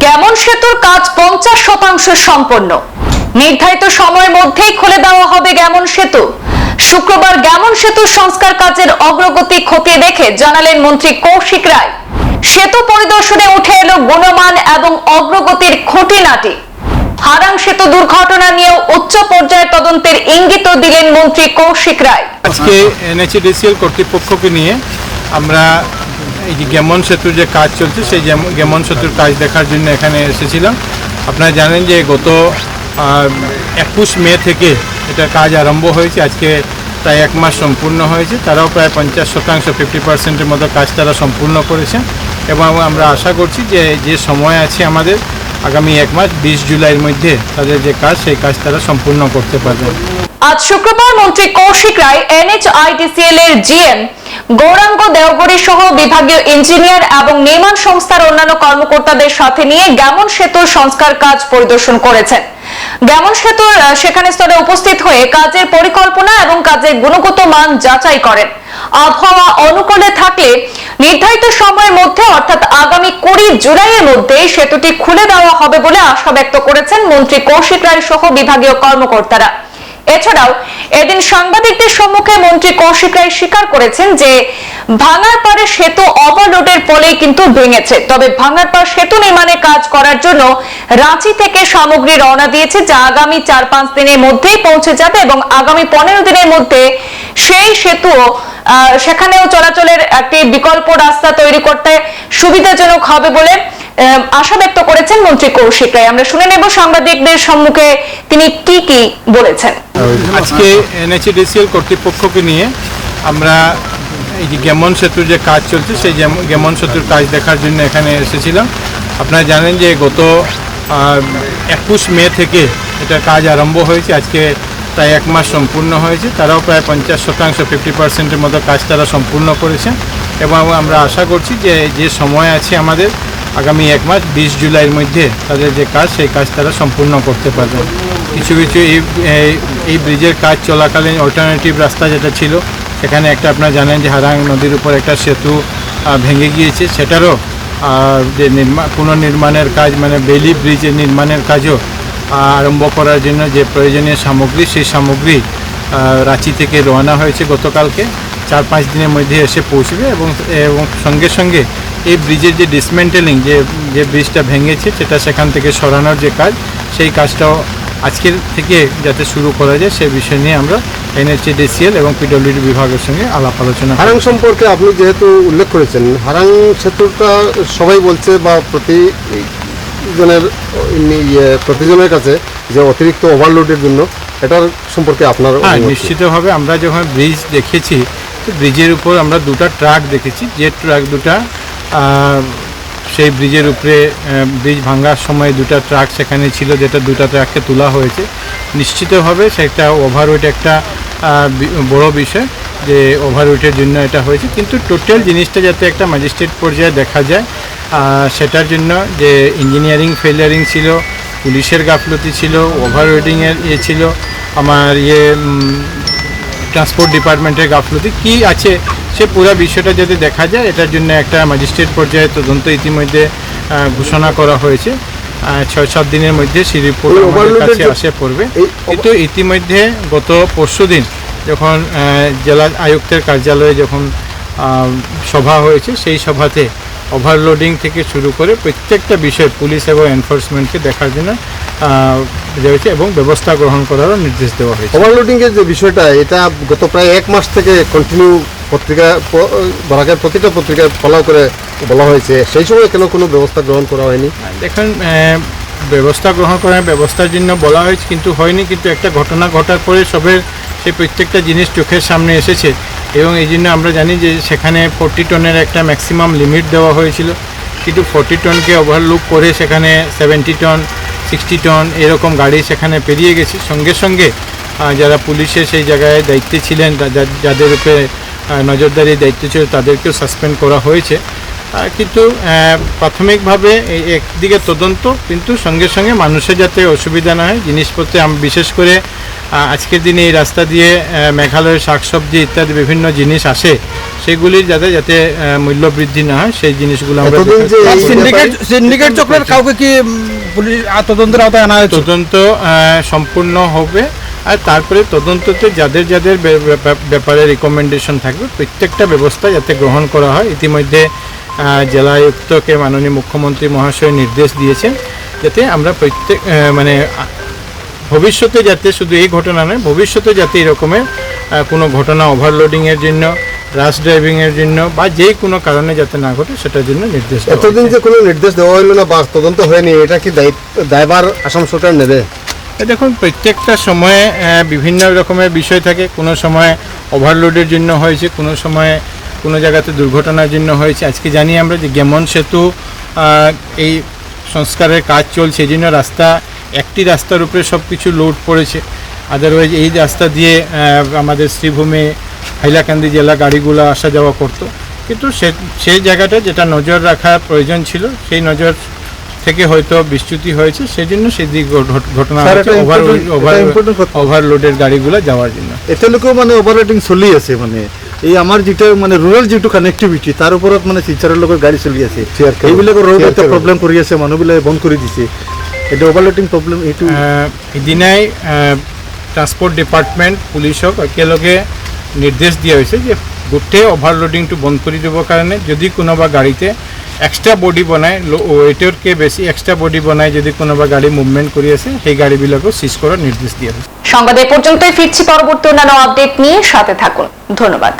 Gammon সেতুর কাজ পঞ্চাশ শতাংশ সম্পন্ন। নির্ধারিত সময়ের মধ্যেই খুলে দেওয়া হবে গ্যামন সেতু। শুক্রবার গ্যামন সেতুর সংস্কার কাজের অগ্রগতি খতিয়ে দেখে জানালেন মন্ত্রী কৌশিক রায়। সেতু পরিদর্শনে উঠে এলো গুণমান এবং অগ্রগতির খুঁটিনাটি। হারাং সেতু দুর্ঘটনা নিয়েও উচ্চ পর্যায়ের তদন্তের ইঙ্গিত দিলেন মন্ত্রী কৌশিক রায়। আজকে এনএচডিসিএল কর্তৃপক্ষকে নিয়ে আমরা এই যে গেমন সেতুর যে কাজ চলছে, সেই গেমন সেতুর কাজ দেখার জন্য এখানে এসেছিলাম। আপনারা জানেন যে গত একুশ মে থেকে এটার কাজ আরম্ভ হয়েছে। আজকে প্রায় এক মাস সম্পূর্ণ হয়েছে। তারাও প্রায় পঞ্চাশ শতাংশ, ফিফটি পার্সেন্টের মতো কাজ তারা সম্পূর্ণ করেছে। এবং আমরা আশা করছি যে যে সময় আছে আমাদের, আগামী এক মাস, বিশ জুলাইয়ের মধ্যে তাদের যে কাজ, সেই কাজ তারা সম্পূর্ণ করতে পারবেন আজ শুক্রবার মন্ত্রী কৌশিক রায় এনএচআইটিসিএল এর জিএম গৌরাঙ্গ দেওগড়ি সহ বিভাগীয় ইঞ্জিনিয়ার এবং নির্মাণ সংস্থার অন্যান্য কর্মকর্তাদের সাথে নিয়ে গ্যামন সেতুর সংস্কার কাজ পরিদর্শন করেছেন। গ্যামন সেতুর সেখানে স্তরে উপস্থিত হয়ে কাজের পরিকল্পনা এবং কাজের গুণগত মান যাচাই করেন। আবহাওয়া অনুকূলে থাকলে নির্ধারিত সময়ের মধ্যে, অর্থাৎ আগামী কুড়ি জুলাইয়ের মধ্যে সেতুটি খুলে দেওয়া হবে বলে আশা ব্যক্ত করেছেন মন্ত্রী কৌশিক রায় সহ বিভাগীয় কর্মকর্তারা। এছাড়াও এদিন সাংবাদিকদের সম্মুখে মন্ত্রী কৌশিক রায় স্বীকার করেছেন যে ভাঙার পাড়ে সেতু ওভারলোডের ফলেই কিন্তু ভেঙেছে। তবে ভাঙার পাড় সেতু নির্মাণের কাজ করার জন্য রাঁচি থেকে সামগ্রী রওনা দিয়েছে, যা আগামী চার পাঁচ দিনের মধ্যেই পৌঁছে যাবে এবং আগামী পনেরো দিনের মধ্যে সেই সেতুও সেখানেও চলাচলের একটি বিকল্প রাস্তা তৈরি করতে সুবিধাজনক হবে বলে আশা ব্যক্ত করেছেন মন্ত্রী কৌশিক রায়। আমরা শুনে নেব সাংবাদিকদের সম্মুখে তিনি কি কি বলেছেন। আজকে এনএচডিসিএল কর্তৃপক্ষকে নিয়ে আমরা এই যে গেমন সেতুর যে কাজ চলছে, সেই গেমন সেতুর কাজ দেখার জন্য এখানে এসেছিলাম। আপনারা জানেন যে গত একুশ মে থেকে এটা কাজ আরম্ভ হয়েছে। আজকে প্রায় এক মাস সম্পূর্ণ হয়েছে। তারাও প্রায় পঞ্চাশ শতাংশ, ফিফটি পার্সেন্টের মতো কাজ তারা সম্পূর্ণ করেছে এবং আমরা আশা করছি যে যে সময় আছে আমাদের আগামী এক মাস, বিশ জুলাইয়ের মধ্যে তাদের যে কাজ, সেই কাজ তারা সম্পূর্ণ করতে পারবে। কিছু কিছু এই, এই- ব্রিজের কাজ চলাকালীন অল্টারনেটিভ রাস্তা যেটা ছিল, সেখানে একটা আপনারা জানেন যে হারাং নদীর উপর একটা সেতু ভেঙে গিয়েছে। সেটারও যে নির্মাণ পুনর্নির্মাণের কাজ মানে বেলি ব্রিজের নির্মাণের কাজও আরম্ভ করার জন্য যে প্রয়োজনীয় সামগ্রী, সেই সামগ্রী রাঁচি থেকে রওনা হয়েছে গতকালকে। চার, পাঁচ দিনের মধ্যে এসে পৌঁছবে এবং এবং সঙ্গে সঙ্গে এই ব্রিজের যে ডিসমেন্টেলিং যে যে ব্রিজটা ভেঙেছে সেটা সেখান থেকে সরানোর যে কাজ সেই কাজটাও আজকের থেকে যাতে শুরু করা যায় সে বিষয় নিয়ে আমরা এনএচএডিসিএল এবং পিডব্লিউডি বিভাগের সঙ্গে আলাপ আলোচনা হারাং সম্পর্কে আপনি যেহেতু উল্লেখ করেছেন হারাং সেতুটা সবাই বলছে বা প্রতি জনের ইয়ে, প্রতিজনের কাছে যে অতিরিক্ত ওভারলোডের জন্য এটার সম্পর্কে আপনার হ্যাঁ নিশ্চিতভাবে আমরা যখন ব্রিজ দেখেছি ব্রিজের উপর আমরা দুটো ট্রাক দেখেছি যে ট্রাক দুটা সেই ব্রিজের উপরে ব্রিজ ভাঙার সময় দুটো ট্রাক সেখানে ছিল যেটা দুটো ট্রাককে তোলা হয়েছে। নিশ্চিতভাবে সেটা ওভারওয়েট একটা বড় বিষয় যে ওভারওয়েটের জন্য এটা হয়েছে। কিন্তু টোটাল জিনিসটা যাতে একটা ম্যাজিস্ট্রেট পর্যায়ে দেখা যায় সেটার জন্য যে ইঞ্জিনিয়ারিং ফেলিয়ারিং ছিল, পুলিশের গাফলতি ছিল ওভারওয়েটিংয়ের ইয়ে ছিল, আমার ইয়ে ট্রান্সপোর্ট ডিপার্টমেন্টের গাফলতি, কি আছে সে পুরো বিষয়টা যদি দেখা যায় এটার জন্য একটা ম্যাজিস্ট্রেট পর্যায়ে তদন্ত ইতিমধ্যে ঘোষণা করা হয়েছে। ছয় সাত দিনের মধ্যে সেই রিপোর্ট আমাদের কাছে আসে পড়বে। কিন্তু ইতিমধ্যে গত পরশু দিন যখন জেলা আয়ুক্তের কার্যালয়ে যখন সভা হয়েছে সেই সভাতে ওভারলোডিং থেকে শুরু করে প্রত্যেকটা বিষয় পুলিশ এবং এনফোর্সমেন্টকে দেখার জন্য দেওয়া হয়েছে এবং ব্যবস্থা গ্রহণ করারও নির্দেশ দেওয়া হয়েছে। ওভারলোডিং এর যে বিষয়টা এটা গত প্রায় এক মাস থেকে কন্টিনিউ পত্রিকা বরাকের প্রতিটা পত্রিকায় ফলো করে বলা হয়েছে। সেই সময় কেন কোনো ব্যবস্থা গ্রহণ করা হয়নি? দেখেন ব্যবস্থা গ্রহণ করার ব্যবস্থার জন্য বলা হয়েছে কিন্তু হয়নি। কিন্তু একটা ঘটনা ঘটার পরে সবের সেই প্রত্যেকটা জিনিস চোখের সামনে এসেছে এবং এই জন্য আমরা জানি যে সেখানে ফোরটি টনের একটা ম্যাক্সিমাম লিমিট দেওয়া হয়েছিল। কিন্তু ফোরটি টনকে ওভারলুক করে সেখানে সেভেন্টি টন সিক্সটি টন এরকম গাড়ি সেখানে পেরিয়ে গেছে। সঙ্গে সঙ্গে যারা পুলিশের সেই জায়গায় দায়িত্বে ছিলেন যাদের উপরে আহ, নজরদারি দায়িত্ব ছিল তাদেরকেও সাসপেন্ড করা হয়েছে। কিন্তু প্রাথমিকভাবে এই একদিকে তদন্ত কিন্তু সঙ্গে সঙ্গে মানুষের যাতে অসুবিধা না হয় জিনিসপত্রে আম- বিশেষ করে আজকের দিনে এই রাস্তা দিয়ে মেঘালয়ের শাকসবজি ইত্যাদি বিভিন্ন জিনিস আসে সেগুলির যাতে যাতে মূল্য বৃদ্ধি না হয় সেই জিনিসগুলো আমরা। সিন্ডিকেট সিন্ডিকেট চক্রের কাউকে কি পুলিশ তদন্তের আওতায় আনা হয়েছে তদন্ত সম্পূর্ণ হবে আর তারপরে তদন্ততে যাদের যাদের ব্যাপারে রিকমেন্ডেশন থাকবে প্রত্যেকটা ব্যবস্থা যাতে গ্রহণ করা হয় ইতিমধ্যে আহ, জেলা আয়ুক্তকে মাননীয় মুখ্যমন্ত্রী মহাশয় নির্দেশ দিয়েছেন যাতে আমরা প্রত্যেক মানে ভবিষ্যতে যাতে শুধু এই ঘটনা নয় ভবিষ্যতে যাতে এরকমের কোনো ঘটনা ওভারলোডিংয়ের জন্য রাশ ড্রাইভিংয়ের জন্য বা যে কোনো কারণে যাতে না ঘটে সেটার জন্য নির্দেশ এতদিন যে কোনো নির্দেশ দেওয়া হলো না বা তদন্ত হয়নি এটা কি দায়িত্ব দায়ভার আসাম সরকার নেবে? দেখুন প্রত্যেকটা সময়ে বিভিন্ন রকমের বিষয় থাকে। কোনো সময় ওভারলোডের জন্য হয়েছে কোনো সময় কোনো জায়গাতে দুর্ঘটনার জন্য হয়েছে। আজকে জানি আমরা যে গেমন সেতু এই সংস্কারের কাজ চলছে এই জন্য রাস্তা একটি রাস্তার উপরে সব কিছু লোড পড়েছে। আদারওয়াইজ এই রাস্তা দিয়ে আমাদের শ্রীভূমি হাইলাকান্দি জেলা গাড়িগুলো আসা যাওয়া করতো। কিন্তু সে সেই জায়গাটা যেটা নজর রাখার প্রয়োজন ছিল সেই নজর থেকে হয়তো বিচ্যুতি হয়েছে সেই জন্য সেই দিক ঘটনা। ওভারলোডের গাড়িগুলো যাওয়ার জন্য। এতিয়ালৈকেও মানে অভাৰ ৰেটিং চলি আছে মানে এই আমাৰ যেটা মানে ৰুৰেল যিটো কানেক্টিভিটি তাৰ ওপৰত মানে টিচাৰৰ লগত গাড়ী চলি আছে। এইবিলাক রোড এইবিলাকৰ ৰোড Clear এটা প্ৰব্লেম কৰি আছে মানুহবিলাকে বন্ধ কৰি দিছে। এটা ওভারলোডিং প্রবলেম প্ৰব্লেম এইটো ইদিনাই সিদিনাই ট্ৰান্সপৰ্ট ডিপাৰ্টমেণ্ট পুলিচক একেলগে নিৰ্দেশ দিয়া হৈছে যে গোটেই অভাৰলোডিংটো বন্ধ কৰি দিবৰ কাৰণে যদি কোনোবা গাড়ীতে এক্সট্ৰা বডি বনাই ৱেইটতকৈ বেছি এক্সট্ৰা বডি বনাই যদি কোনোবা গাড়ী মুভমেণ্ট কৰি আছে, সেই গাড়ীবিলাকো চিজ কৰাৰ নিৰ্দেশ দিয়া হৈছে সংবাদ এ পর্যন্তই ফিরছি পরবর্তী অন্যান্য আপডেট নিয়ে, সাথে থাকুন। ধন্যবাদ।